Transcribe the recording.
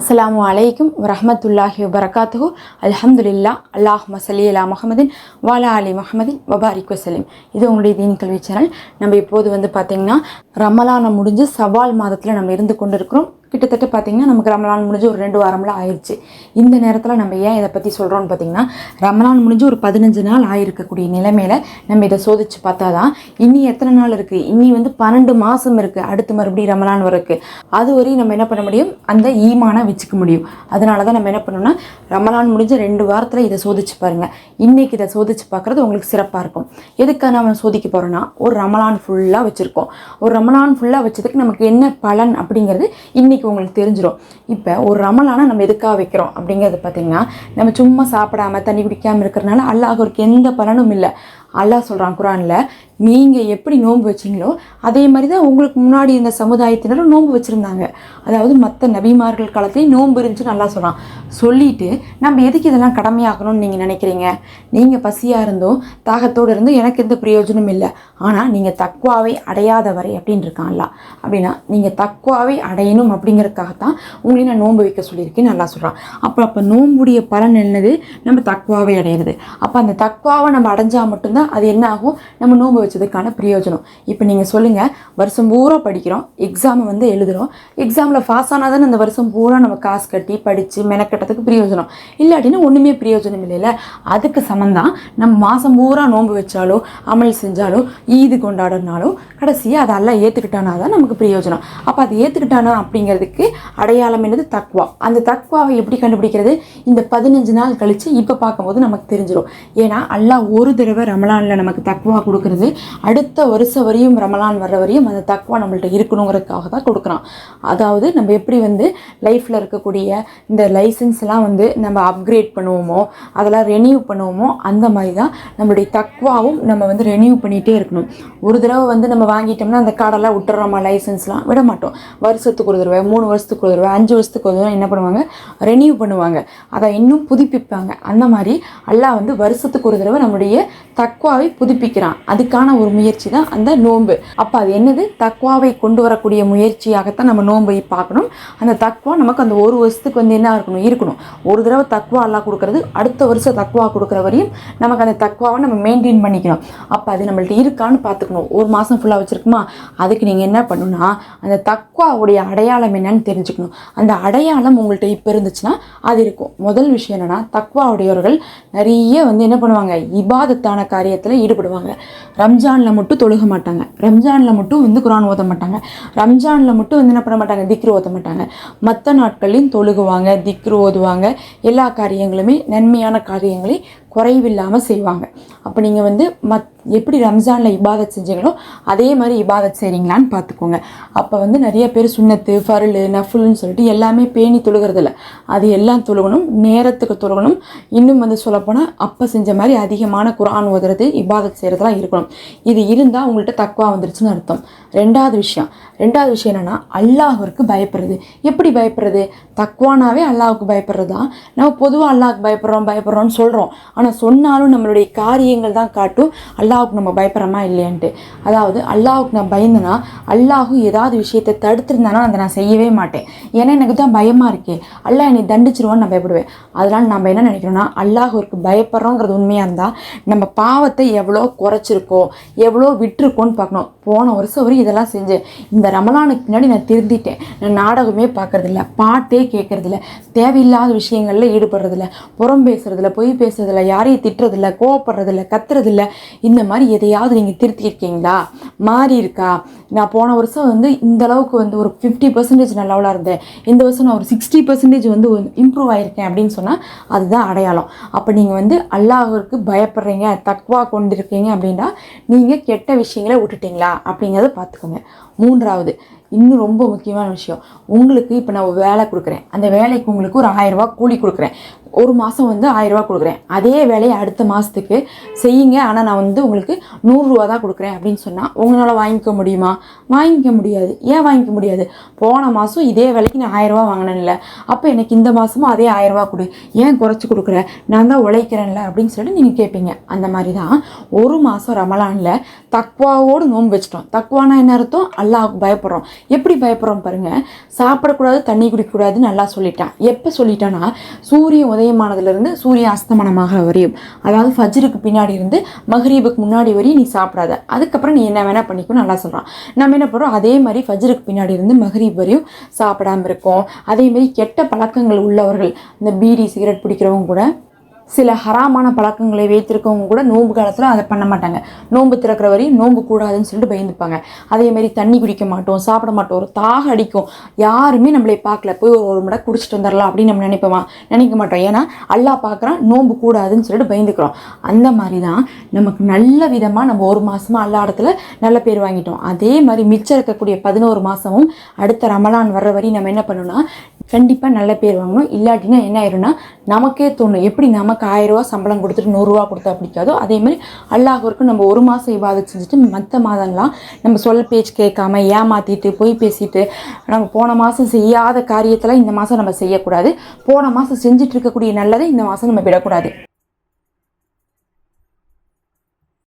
அஸ்லாம் அலைக்கும் வரஹ்மத்துல்லாஹி வபரகாத்துஹு. அலமதுல்லா அல்லாஹ் மசலி அலா முகமதின் வாலா அலி முஹமதின் வபாரிக் வசலிம் இது உங்களுடைய தீன் கல்வி சேனல் நம்ம இப்போது வந்து பார்த்திங்கன்னா ரமலானை முடிஞ்சு சவால் மாதத்தில் நம்ம இருந்து கொண்டு இருக்கிறோம் கிட்டத்தட்ட பார்த்திங்கன்னா நமக்கு ரமலான் முடிஞ்சு ஒரு ரெண்டு வாரம்லாம் ஆயிடுச்சு இந்த நேரத்தில் நம்ம ஏன் இதை பற்றி சொல்கிறோம்னு பார்த்திங்கன்னா ரமலான் முடிஞ்சு ஒரு பதினஞ்சு நாள் ஆயிருக்கக்கூடிய நிலைமையில் நம்ம இதை சோதிச்சு பார்த்தா தான் இன்னி எத்தனை நாள் இருக்குது இன்னி வந்து பன்னெண்டு மாதம் இருக்குது அடுத்து மறுபடியும் ரமலான் வரக்கு. அது வரையும் நம்ம என்ன பண்ண முடியும்? அந்த ஈமானை வச்சுக்க முடியும். அதனால தான் நம்ம என்ன பண்ணோம்னா ரமலான் முடிஞ்ச ரெண்டு வாரத்தில் இதை சோதிச்சு பாருங்கள் இன்றைக்கி இதை சோதிச்சு பார்க்குறது உங்களுக்கு சிறப்பாக இருக்கும். எதுக்காக நம்ம சோதிக்க போகிறோன்னா ஒரு ரமலான் ஃபுல்லாக வச்சுருக்கோம். ஒரு ரமலான் ஃபுல்லாக வச்சதுக்கு நமக்கு என்ன பலன் அப்படிங்கிறது இன்றைக்கி உங்களுக்கு தெரிஞ்சிடும் இப்போ ஒரு ரமலானை நம்ம எதுக்காக வைக்கிறோம் அப்படிங்கிறது பார்த்திங்கன்னா நம்ம சும்மா சாப்பிடாம தண்ணி குடிக்காமல் இருக்கிறனால அல்லாஹருக்கு எந்த பலனும் இல்லை. அல்லாஹ் சொல்கிறான் குரானில் நீங்கள் எப்படி நோன்பு வச்சீங்களோ அதே மாதிரி தான் உங்களுக்கு முன்னாடி இருந்த சமுதாயத்தினரும் நோன்பு வச்சுருந்தாங்க. அதாவது மற்ற நபிமார்கள் காலத்துலேயும் நோன்பு இருந்துச்சுன்னு நல்லா சொல்கிறான் சொல்லிவிட்டு நம்ம எதுக்கு இதெல்லாம் கடமையாக்கணும்னு நீங்கள் நினைக்கிறீங்க? நீங்கள் பசியாக இருந்தும் தாகத்தோடு இருந்தும் எனக்கு எந்த பிரயோஜனமும் இல்லை. ஆனால் நீங்கள் தக்குவாவை அடையாத வரை அப்படின்னு இருக்கான்ல அப்படின்னா நீங்கள் தக்குவாவை அடையணும் அப்படிங்கிறதுக்காகத்தான் உங்களையும் நான் நோன்பு வைக்க சொல்லியிருக்கேன் நல்லா சொல்கிறான் அப்போ அப்போ நோன்புடைய பலன் என்னது? நம்ம தக்குவாவை அடையிறது. அப்போ அந்த தக்குவாவை நம்ம அடைஞ்சால் மட்டும்தான் அது என்ன ஆகும்? நம்ம நோன்பு வச்சதுக்கான பிரயோஜனம். இப்போ நீங்கள் சொல்லுங்கள் வருஷம் பூரா படிக்கிறோம் எக்ஸாமை வந்து எழுதுகிறோம் எக்ஸாமில் பாஸ் ஆனால் தானே அந்த வருஷம் பூரா நம்ம காசு கட்டி படித்து மெனக்கட்டத்துக்கு பிரயோஜனம். இல்லாட்டினா ஒன்றுமே பிரயோஜனம் இல்லைல்ல? அதுக்கு சமந்தான் நம்ம மாதம் பூரா நோன்பு வச்சாலோ அமல் செஞ்சாலோ ஈது கொண்டாடினாலும் கடைசியாக அதை எல்லாம் ஏற்றுக்கிட்டானா தான் நமக்கு பிரயோஜனம். அப்போ அதை ஏற்றுக்கிட்டானா அப்படிங்கிறதுக்கு அடையாளம் என்னது? தக்வா. அந்த தக்வாவை எப்படி கண்டுபிடிக்கிறது? இந்த பதினஞ்சு நாள் கழித்து இப்போ பார்க்கும்போது நமக்கு தெரிஞ்சிடும் ஏன்னா அல்லாஹ் ஒரு தடவை ரமலானில் நமக்கு தக்வா கொடுக்குறது. அடுத்த வருஷம் வரையும் ரமலான் வர்ற வரையும் அந்த தக்வா நம்மள்ட்ட இருக்கணுங்கிறதுக்காக தான் கொடுக்குறான். அதாவது நம்ம எப்படி வந்து லைஃப்பில் இருக்கக்கூடிய இந்த லைசன்ஸ்லாம் வந்து நம்ம அப்கிரேட் பண்ணுவோமோ அதெல்லாம் ரெனியூ பண்ணுவோமோ அந்த மாதிரி தான் நம்மளுடைய தக்வாவும் நம்ம வந்து ரெனியூ பண்ணிகிட்டே இருக்கணும். ஒரு தடவை வந்து நம்ம வாங்கிட்டோம்னா அந்த கார்டெல்லாம் விட்டுறோமா லைசன்ஸ்லாம் விட மாட்டோம். வருஷத்துக்கு ஒரு தடவை மூணு வருஷத்துக்கு ஒரு தடவை அஞ்சு வருஷத்துக்கு ஒரு தடவை என்ன பண்ணுவாங்க? ரெனியூ பண்ணுவாங்க. அதை இன்னும் புதுப்பிப்பாங்க. அந்த மாதிரி அல்லா வந்து வருஷத்துக்கு ஒரு தடவை நம்முடைய தக்வாவை புதுப்பிக்கிறான். அதுக்கான ஒரு முயற்சி தான் அந்த நோன்பு. அப்போ அது என்னது? தக்வாவை கொண்டு வரக்கூடிய முயற்சியாகத்தான் நம்ம நோன்பை பார்க்கணும். அந்த தக்வா நமக்கு அந்த ஒரு வருஷத்துக்கு வந்து என்ன இருக்கணும்? இருக்கணும். ஒரு தடவை தக்வா அல்லாஹ் கொடுக்கறது அடுத்த வருஷம் தக்வா கொடுக்குற வரையும் நமக்கு அந்த தக்வாவை நம்ம மெயின்டைன் பண்ணிக்கணும். அப்போ அது நம்மள்ட்ட இருக்கான்னு பார்த்துக்கணும். ஒரு மாதம் ஃபுல்லாக வச்சுருக்குமா? அதுக்கு நீங்கள் என்ன பண்ணணும்னா அந்த தக்வாவுடைய அடையாளம் என்னன்னு தெரிஞ்சுக்கணும். அந்த அடையாளம் உங்கள்கிட்ட இப்போ இருந்துச்சுன்னா அது இருக்கும். முதல் விஷயம் என்னென்னா தக்வாவுடையவர்கள் நிறைய வந்து என்ன பண்ணுவாங்க? இபாதத்தான காரியம் விடயத்தில் ஈடுபடுவாங்க. ரம்ஜானில் மட்டும் தொழுக மாட்டாங்க. ரம்ஜானில் மட்டும் வந்து குரான் ஓத மாட்டாங்க. ரம்ஜானில் மட்டும் வந்து என்ன பண்ண மாட்டாங்க? திக்ரு ஓத மாட்டாங்க. மற்ற நாட்களையும் தொழுகுவாங்க திக்ரு ஓதுவாங்க. எல்லா காரியங்களுமே நன்மையான காரியங்களை குறைவில்லாமல் செய்வாங்க. அப்போ நீங்கள் வந்து மத் எப்படி ரம்ஜானில் இபாதத் செஞ்சீங்களோ அதே மாதிரி இபாதத் செய்கிறீங்களான்னு பார்த்துக்கோங்க. அப்போ வந்து நிறைய பேர் சுண்ணத்து ஃபருள் நஃபுல்னு சொல்லிட்டு எல்லாமே பேணி தொழுகிறதில்ல. அது எல்லாம் தொழுகணும் நேரத்துக்கு தொழுகணும். இன்னும் வந்து சொல்லப்போனால் அப்போ செஞ்ச மாதிரி அதிகமான குரான் ஓதுறது இபாதத் செய்கிறதுலாம் இருக்கணும். இது இருந்தால் உங்கள்கிட்ட தக்குவா வந்துருச்சுன்னு அர்த்தம். ரெண்டாவது விஷயம். ரெண்டாவது விஷயம் என்னென்னா அல்லாஹருக்கு பயப்படுறது. எப்படி பயப்படுறது? தக்குவானாவே அல்லாஹுக்கு பயப்படுறது? தான் நம்ம பொதுவாக அல்லாஹுக்கு பயப்படுறோம் பயப்படுறோம்னு சொல்கிறோம் ஆனால் சொன்னாலும் நம்மளுடைய காரியங்கள் தான் காட்டும். அல்லாஹுக்கு நம்ம பயப்படுறோமா இல்லையான்ட்டு. அதாவது அல்லாஹுக்கு நான் பயந்தேன்னா அல்லாஹு ஏதாவது விஷயத்தை தடுத்திருந்தானா அதை நான் செய்யவே மாட்டேன். ஏன்னா எனக்கு தான் பயமாக இருக்கே. அல்லாஹ் என்னை தண்டிச்சிருவான்னு நான் பயப்படுவேன். அதனால் நம்ம என்ன நினைக்கிறோம்னா அல்லாஹ்விற்கு பயப்படுறோங்கிறது உண்மையாக இருந்தால் நம்ம பாவத்தை எவ்வளோ குறைச்சிருக்கோம் எவ்வளோ விட்டுருக்கோன்னு பார்க்கணும். போன வருஷம் வரையும் இதெல்லாம் செஞ்சேன். இந்த ரமலானுக்கு பின்னாடி நான் திருந்திட்டேன். நான் நாடகமே பார்க்குறதில்ல பாட்டே கேட்கறதில்ல தேவையில்லாத விஷயங்களில் ஈடுபடுறதில்ல புறம் பேசுறதில்ல பொய் பேசுறதில்ல யாரையும் திட்டுறதில்ல கோவப்படுறதில்ல கத்துறதில்ல. இந்த மாதிரி எதையாவது நீங்கள் திருத்தியிருக்கீங்களா? மாறி இருக்கா? நான் போன வருஷம் வந்து இந்த அளவுக்கு வந்து ஒரு ஃபிஃப்டி பர்சன்டேஜ் நான் லெவலாக இருந்தேன். இந்த வருஷம் நான் ஒரு சிக்ஸ்டி பர்சன்டேஜ் வந்து இம்ப்ரூவ் ஆகியிருக்கேன் அப்படின்னு சொன்னால் அதுதான் அடையாளம். அப்போ நீங்கள் வந்து அல்லாஹருக்கு பயப்படுறீங்க தக்வா கொண்டிருக்கீங்க அப்படின்னா நீங்கள் கெட்ட விஷயங்களை விட்டுட்டீங்களா? அப்படிங்கிறத பார்த்துக்கோங்க. மூன்றாவது இன்னும் ரொம்ப முக்கியமான விஷயம். உங்களுக்கு இப்போ நான் வேலை கொடுக்குறேன். அந்த வேலைக்கு உங்களுக்கு ஒரு ஆயிரம் கூலி கொடுக்குறேன். ஒரு மாதம் வந்து ஆயிரரூபா கொடுக்குறேன். அதே வேலையை அடுத்த மாதத்துக்கு செய்யுங்க. ஆனால் நான் வந்து உங்களுக்கு நூறுரூவா தான் கொடுக்குறேன் அப்படின்னு சொன்னால் உங்களால் வாங்கிக்க முடியுமா? வாங்கிக்க முடியாது. ஏன் வாங்கிக்க முடியாது? போன மாதம் இதே வேலைக்கு நான் ஆயிரரூபா வாங்கினேன்ல. அப்போ எனக்கு இந்த மாதமும் அதே ஆயிரரூபா கொடு. ஏன் குறைச்சி கொடுக்குற? நான் தான் உழைக்கிறேன்ல அப்படின்னு சொல்லிட்டு நீங்கள் கேட்பீங்க அந்த மாதிரி தான் ஒரு மாதம் ரமலானில் தக்வாவோடு நோன்பு வச்சிட்டோம். தக்வானா என்ன அர்த்தம்? அல்லாஹ்வுக்கு பயப்படுறோம். எப்படி பயப்படுறோம் பாருங்கள் சாப்பிடக்கூடாது தண்ணி குடிக்கக்கூடாதுன்னு நல்லா சொல்லிட்டான். எப்போ சொல்லிட்டான்னா சூரியன் உதயமானதுலேருந்து சூரிய அஸ்தமனமாக வரையும். அதாவது ஃபஜ்ருக்கு பின்னாடி இருந்து மஹ்ரீபுக்கு முன்னாடி வரையும் நீ சாப்பிடாத. அதுக்கப்புறம் நீ என்ன வேணால் பண்ணிக்கோ நல்லா சொல்கிறான் நம்ம என்ன பண்ணுறோம் அதே மாதிரி ஃபஜ்ருக்கு பின்னாடி இருந்து மஹரீப் வரையும் சாப்பிடாம இருக்கோம். அதே மாதிரி கெட்ட பழக்கங்கள் உள்ளவர்கள் இந்த பீடி சிகரெட் பிடிக்கிறவங்க கூட சில ஹராமான பழக்கங்களை வைத்திருக்கவங்க கூட நோன்பு காலத்தில் அதை பண்ண மாட்டாங்க. நோன்பு திறக்கிற வரையும் நோன்பு கூடாதுன்னு சொல்லிட்டு பயந்துப்பாங்க. அதே மாதிரி தண்ணி குடிக்க மாட்டோம் சாப்பிட மாட்டோம் ஒரு தாக அடிக்கும். யாருமே நம்மளை பார்க்கல. போய் ஒரு ஒரு முறை குடிச்சிட்டு வந்துடலாம் அப்படின்னு நம்ம நினைப்போமா? நினைக்க மாட்டோம். ஏன்னா அல்லாஹ் பார்க்குறான் நோன்பு கூடாதுன்னு சொல்லிட்டு பயந்துக்கிறோம். அந்த மாதிரி தான் நமக்கு நல்ல விதமாக நம்ம ஒரு மாதமாக அல்லா இடத்துல நல்ல பேர் வாங்கிட்டோம். அதே மாதிரி மிச்சம் இருக்கக்கூடிய பதினோரு மாதமும் அடுத்த ரமலான் வர்ற வரையும் நம்ம என்ன பண்ணணும்னா கண்டிப்பாக நல்ல பேர் வாங்கணும். இல்லாட்டினா என்ன ஆயிரும்னா நமக்கே தோணும். எப்படி நமக்கு ஆயிரரூவா சம்பளம் கொடுத்துட்டு நூறுரூவா கொடுத்தா பிடிக்காதோ அதே மாதிரி அல்லாஹ்விற்கு நம்ம ஒரு மாதம் இவாதம் செஞ்சுட்டு மற்ற மாதம்லாம் நம்ம சொல் பேச்சு கேட்காம ஏமாற்றிட்டு பொய் பேசிட்டு நம்ம போன மாதம் செய்யாத காரியத்தெல்லாம் இந்த மாதம் நம்ம செய்யக்கூடாது. போன மாதம் செஞ்சுட்டு இருக்கக்கூடிய நல்லதை இந்த மாதம் நம்ம விடக்கூடாது.